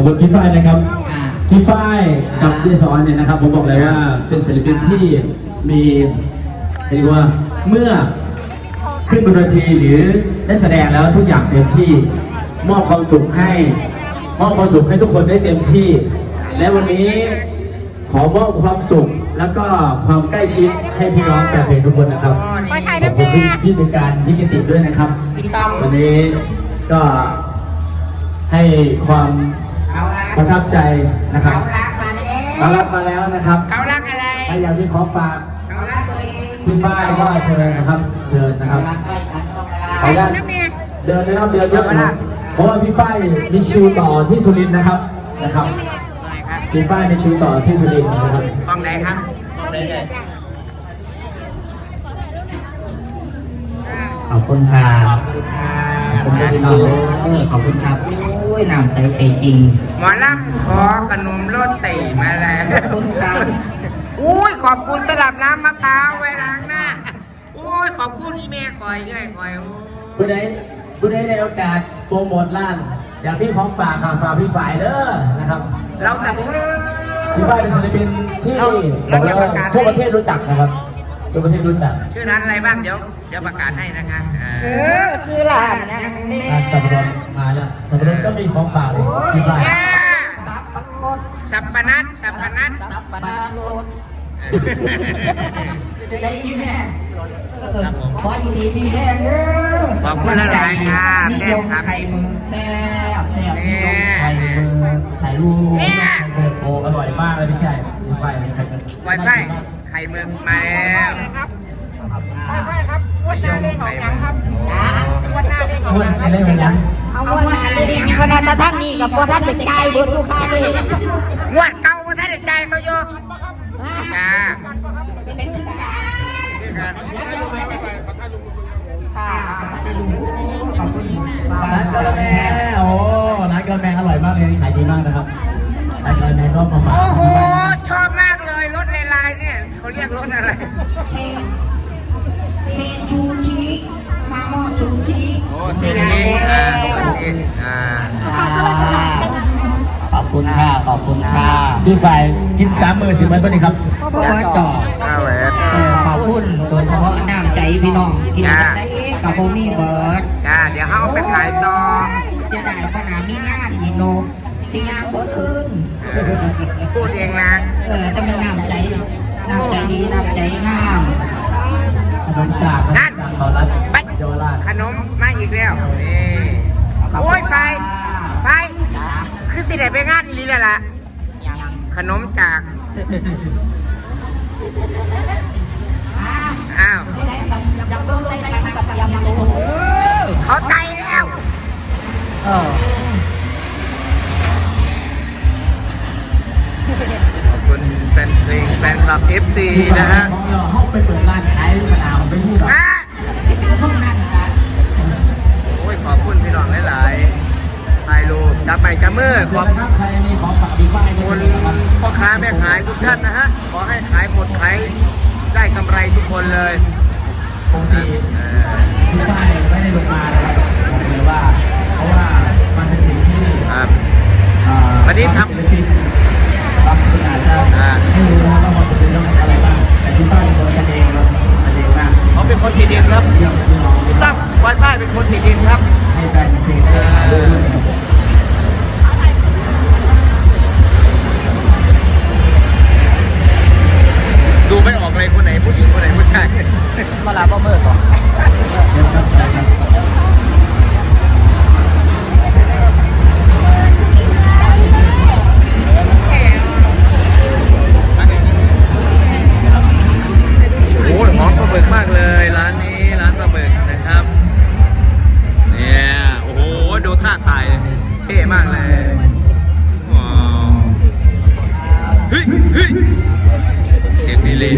อบคุณพี่ฝ้ายนะครับ อ่า พี่ฝ้ายกับพี่สอนเนี่ยนะครับ ผมบอกเลยว่าเป็นศิลปินที่มีเรียกว่าเมื่อขึ้นบนเวทีหรือได้แสดงแล้วทุกอย่างเต็มที่มอบความสุขให้ มอบความสุขให้ทุกคนได้เต็มที่ และวันนี้ขอมอบความสุขแล้วก็ความใกล้ชิดให้พี่น้องแฟนเพลงทุกคนนะครับไปถ่ายขอบน้ำคุณแม่พี่พิธีการพิกิติด้วยนะครับพี่ต้อมวันนี้ก็ให้ความ เขารักประทับใจนะครับเขารักมาแล้วมารับมาแล้วนะครับเขารักอะไรใครอยากมีของฝากเขารักตัวเองพี่ฝ้ายก็เชิญนะครับ เชิญนะครับรักใครรักต้องขออนุญาตน้ำแม่เดินนะครับเดินเยอะนะครับเพราะว่าพี่ฝ้ายมีคิวต่อที่สุรินทร์นะครับนะครับอะไรครับพี่ฝ้ายมีคิวต่อที่สุรินทร์นะครับกล้องไหนครับกล้องไหนเลยขอบคุณค่ะขอบคุณค่ะขอบคุณพี่น้องเออขอบคุณครับโอ้ ยน้ำใสใจจริง หมอลำขอขนมโรตีมาแล้วขอบคุณครับอุ้ยขอบคุณสลับน้ำมะพร้าวไว้ล้างหน้าอุ้ยขอบคุณอีเมลคอยเรื่อยคอยโอ้ยผู้ใดผู้ใดได้โอกาสโปรโมทร้าน อยากมีของฝากค่ะฝากพี่ฝ่ายเด้อนะครับ เราแต่พี่ฝ้ายเป็นศิลปินที่บอกเลยว่าทั่วประเทศรู้จักนะครับทั่วประเทศรู้จัก ชื่อร้านอะไรบ้างเดี๋ยว เดี๋ยวประกาศให้นะคะอ่าเออซื้อหลานนะร้านสับปะรดมาแล้วสับปะรดก็มีของฝากเลยพี่ฝ้ายเนี่ยสับปะรดสับปะนัดสับปะนัดสับปะรดจะได้ยินแม่ขออยู่ดีมีแห้งเด้อขอบคุณหลายๆค่ะนิแม่ยมครับไข่มึงแซ่บแซ่บนิยมไข่ไข่เบมึองร์ไข่ลูกเนี่ยไข่เบอร์โอ้อร่อยมากเลยพี่ชายพี่ฝ้ายไข่เบอร์ไวไฟไข่หมึกมาแล้วครับไปไปครับง วดหน้าเลขของยังครับงวดหน้าเลขของม้วนยังคไม่รับได้เหมือนกันเอางวดหน้าเลขยังพนันท่านนี่กับพอท่านเป็นใจเบิดลูกค้าเลยงวดเก่าพระท่านได้ใจายเขาโยจ้าคือกันร้านกะละแมโอ้ ค่ะพี่ฝ่ายกินสามมือสิบวันป่ะนี่ครับเบิร์ดต่อข้าวแหวนเออขอบคุณโดยเฉพาะน้ำใจพี่น้องที่ได้กับโบมี่เบิร์ดจ้าเดี๋ยวเขาเอาไปขายต่อเสียดายปัญหามีงานอีกโนชิงานเบิร์ดคืนเออพูดเองนะเออแต่มันน้ำใจเนาะน้ำใจดีน้ำใจงามขนมจากนั่นจากขอรัดไปเยาวราชขนมมาอีกแล้วนี่โอ้ยไฟไฟคือสิได้ไปงานอีหลีแล้วล่ะยัง ขนมจาก อ้าวยำต้มไก่กับยำต้มเออเขาไตแล้วเออขอบคุณแฟนเพลงแฟนคลับ FC นะฮะของเราห้องไปเปิดร้านขายมะนาวไปพูดหรอกอะสิเป็นส้มนั่นนะโอ้ยขอบคุณพี่น้องหลาย ๆ ถ่ายรูปจับไปจับมือขอบนะครับใครมีของฝากพี่ฝ่ายก็คุณเชิญนะครับพ่อค้าแม่ขายทุกท่านนะฮะ ขอให้ขายหมดขายได้กำไรทุกคนเลยปกติพี่ฝ่ายไม่ได้ลงมานะครับบอกเลยว่าเพราะว่ามันเป็นสิ่งที่ครับอ่าวันนี้ทำ ลาบ่เมื่อก่อนเยี่ยมครับได้ครับโอ้ยหอมปลาหมึกมากเลยร้านนี้ร้านปลาหมึกนะครับเนี่ยโอ้โหดูท่าถ่ายเท่มากเลยว้าวเฮ้ยเฮ้ยเสียงดีเลย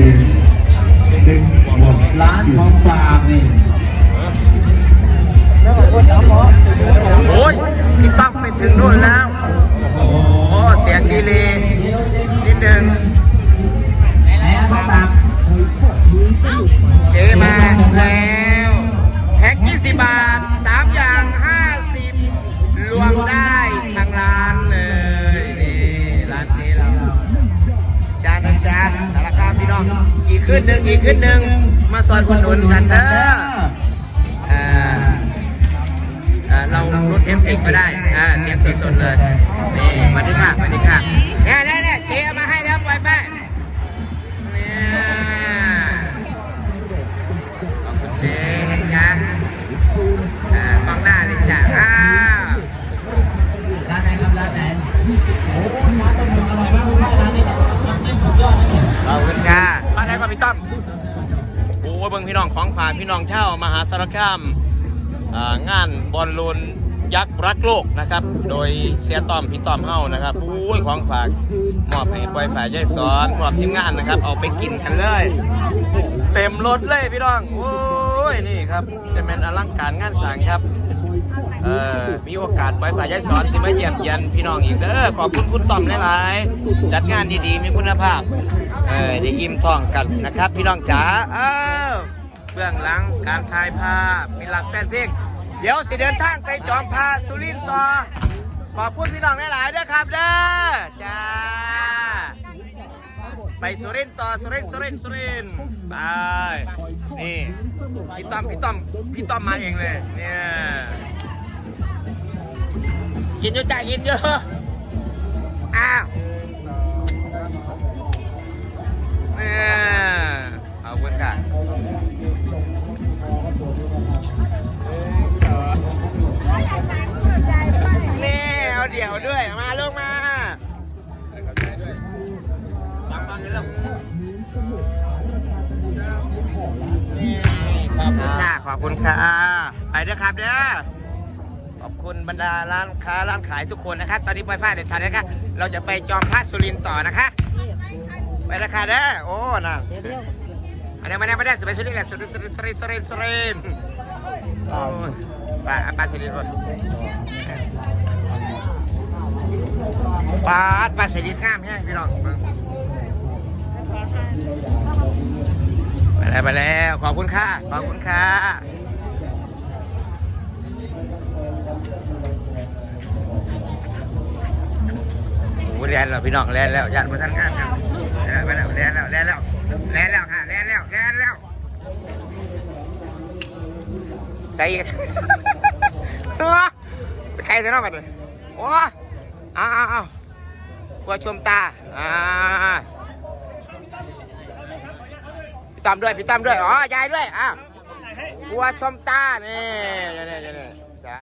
ขึ้นหนึ่งมาซอยคนหนุนกันเด้ออ่าอ่าเราลดเอฟเฟกต์ก็ได้อ่าเสียงสดๆเลยนี่มาดิค่ะมาดิค่ะเนี่ย โอ้ยเบิ่งพี่น้องของฝากพี่น้องเช่ามหาสารคามงานบอลลูนยักษ์รักโลกนะครับ โดยเสียต้อมพี่ต้อมเฮานะครับอุ้ยของฝากมอบให้บอยฝ่ายยายสอนมอบทีมงานนะครับ เอาไปกินกันเลย เต็มรถเลยพี่น้องโอ้ยนี่ครับจะเป็นอลังการงานสร้างครับ เออมีโอกาสบอยฝ่ายยายสอนที่มาเยี่ยมเยียนพี่น้องอีกเด้อขอบคุณคุณต้อมหลายๆจัดงานดีๆมีคุณภาพเออได้อิ่มท้องกันนะครับ พี่น้องจ๋าอ้าวเบื้องหลังการถ่ายภาพมีหลักแฟนเพลงเดี๋ยวสิเดินทางไปจอมพาสุรินทร์ต่อขอบคุณพี่น้องหลายๆด้อครับเด้อจ้าไปสุรินทร์ต่อสุรินทร์สุรินทร์สุรินทร์ไปนี่พี่ต้อมพี่ต้อมพี่ต้อมมาเองเลยเนี่ย กินเยอะจ้ากินเยอะอ้าวเอาเพื่อนค่ะนี่เอาเดี่ยวด้วย มาลงมาบางบางเงินแล้วนี่ขอบคุณค่ะ ขอบคุณค่ะ ไปเด้อครับเด้อ ขอบคุณบรรดาร้านค้าร้านขายทุกคนนะครับตอนนี้ปล่อยไฟเด็ดขาดนะครับเราจะไปจอมพระสุรินทร์ต่อนะคะ ไปราคาเด้อโอ้น่ะอันนี้มาได้มาได้สุดไปสุรินทร์แหละสุรินทร์สุรินทร์สุรินทร์สุรินทร์สุรินทร์โอ้ยไปอะไปสุรินทร์ก่าดปลาสลิดงามแห้งพี่น้องไปแล้วไปแล้วขอบคุณค่ะขอบคุณค่ะ นแล้วพี่น้องแลนแล้วยันมาทันงานครับแลนแล้วแลนแล้วแลนแล้วแลนแล้วค่ะแลนแล้วแลนแล้วใส่อีกใครจะนอกกันเลยโอ้อาอาเอากลัวชมตาอ่าพี่ตั้มด้วยพี่ตั้มด้วยอ๋อยายด้วยอ้าวบัวชมตานี่นี่นี่นี่